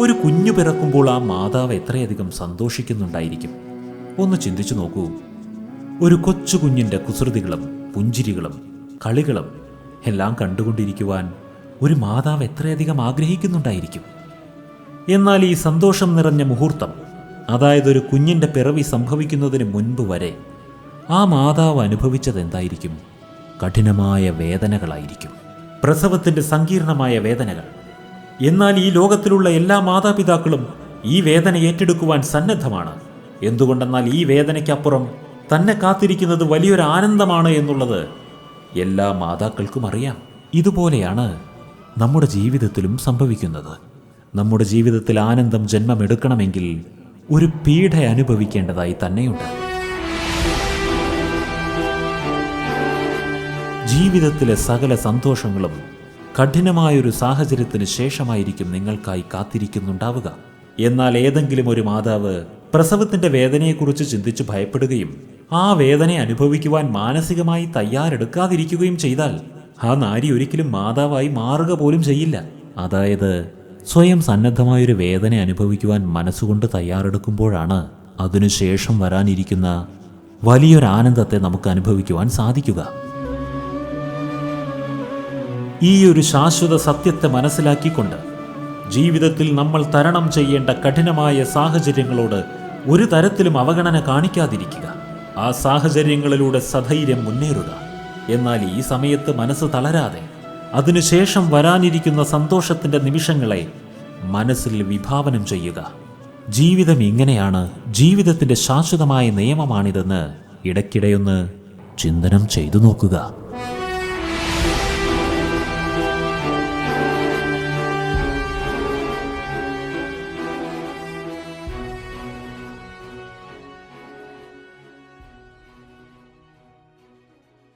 ഒരു കുഞ്ഞു പിറക്കുമ്പോൾ ആ മാതാവ് എത്രയധികം സന്തോഷിക്കുന്നുണ്ടായിരിക്കും? ഒന്ന് ചിന്തിച്ചു നോക്കൂ. ഒരു കൊച്ചു കുഞ്ഞിന്റെ കുസൃതികളും പുഞ്ചിരികളും കളികളും എല്ലാം കണ്ടുകൊണ്ടിരിക്കുവാൻ ഒരു മാതാവ് എത്രയധികം ആഗ്രഹിക്കുന്നുണ്ടായിരിക്കും? എന്നാൽ ഈ സന്തോഷം നിറഞ്ഞ മുഹൂർത്തം അതായത് ഒരു കുഞ്ഞിന്റെ പിറവി സംഭവിക്കുന്നതിന് മുൻപ് വരെ ആ മാതാവ് അനുഭവിച്ചത് എന്തായിരിക്കും? കഠിനമായ വേദനകളായിരിക്കും. പ്രസവത്തിന്റെ സങ്കീർണമായ വേദനകൾ. എന്നാൽ ഈ ലോകത്തിലുള്ള എല്ലാ മാതാപിതാക്കളും ഈ വേദന ഏറ്റെടുക്കുവാൻ സന്നദ്ധമാണ്. എന്തുകൊണ്ടെന്നാൽ ഈ വേദനയ്ക്കപ്പുറം തന്നെ കാത്തിരിക്കുന്നത് വലിയൊരു ആനന്ദമാണ് എന്നുള്ളത് എല്ലാ മാതാക്കൾക്കും അറിയാം. ഇതുപോലെയാണ് നമ്മുടെ ജീവിതത്തിലും സംഭവിക്കുന്നത്. നമ്മുടെ ജീവിതത്തിൽ ആനന്ദം ജന്മമെടുക്കണമെങ്കിൽ ഒരു പീഡ അനുഭവിക്കേണ്ടതായി തന്നെയുണ്ട്. ജീവിതത്തിലെ സകല സന്തോഷങ്ങളും കഠിനമായൊരു സാഹചര്യത്തിന് ശേഷമായിരിക്കും നിങ്ങൾക്കായി കാത്തിരിക്കുന്നുണ്ടാവുക. എന്നാൽ ഏതെങ്കിലും ഒരു മാതാവ് പ്രസവത്തിന്റെ വേദനയെക്കുറിച്ച് ചിന്തിച്ച് ഭയപ്പെടുകയും ആ വേദന അനുഭവിക്കുവാൻ മാനസികമായി തയ്യാറെടുക്കാതിരിക്കുകയും ചെയ്താൽ ആ നാരി ഒരിക്കലും മാതാവായി മാറുക പോലും ചെയ്യില്ല. അതായത് സ്വയം സന്നദ്ധമായൊരു വേദന അനുഭവിക്കുവാൻ മനസ്സുകൊണ്ട് തയ്യാറെടുക്കുമ്പോഴാണ് അതിനുശേഷം വരാനിരിക്കുന്ന വലിയൊരു ആനന്ദത്തെ നമുക്ക് അനുഭവിക്കുവാൻ സാധിക്കുക. ഈ ഒരു ശാശ്വത സത്യത്തെ മനസ്സിലാക്കിക്കൊണ്ട് ജീവിതത്തിൽ നമ്മൾ തരണം ചെയ്യേണ്ട കഠിനമായ സാഹചര്യങ്ങളോട് ഒരു തരത്തിലും അവഗണന കാണിക്കാതിരിക്കുക. ആ സാഹചര്യങ്ങളിലൂടെ സധൈര്യം മുന്നേറുക. എന്നാൽ ഈ സമയത്ത് മനസ്സ് തളരാതെ അതിനുശേഷം വരാനിരിക്കുന്ന സന്തോഷത്തിന്റെ നിമിഷങ്ങളെ മനസ്സിൽ വിഭാവനം ചെയ്യുക. ജീവിതം ഇങ്ങനെയാണ്. ജീവിതത്തിന്റെ ശാശ്വതമായ നിയമമാണിതെന്ന് ഇടയ്ക്കിടെയൊന്ന് ചിന്തനം ചെയ്തു നോക്കുക.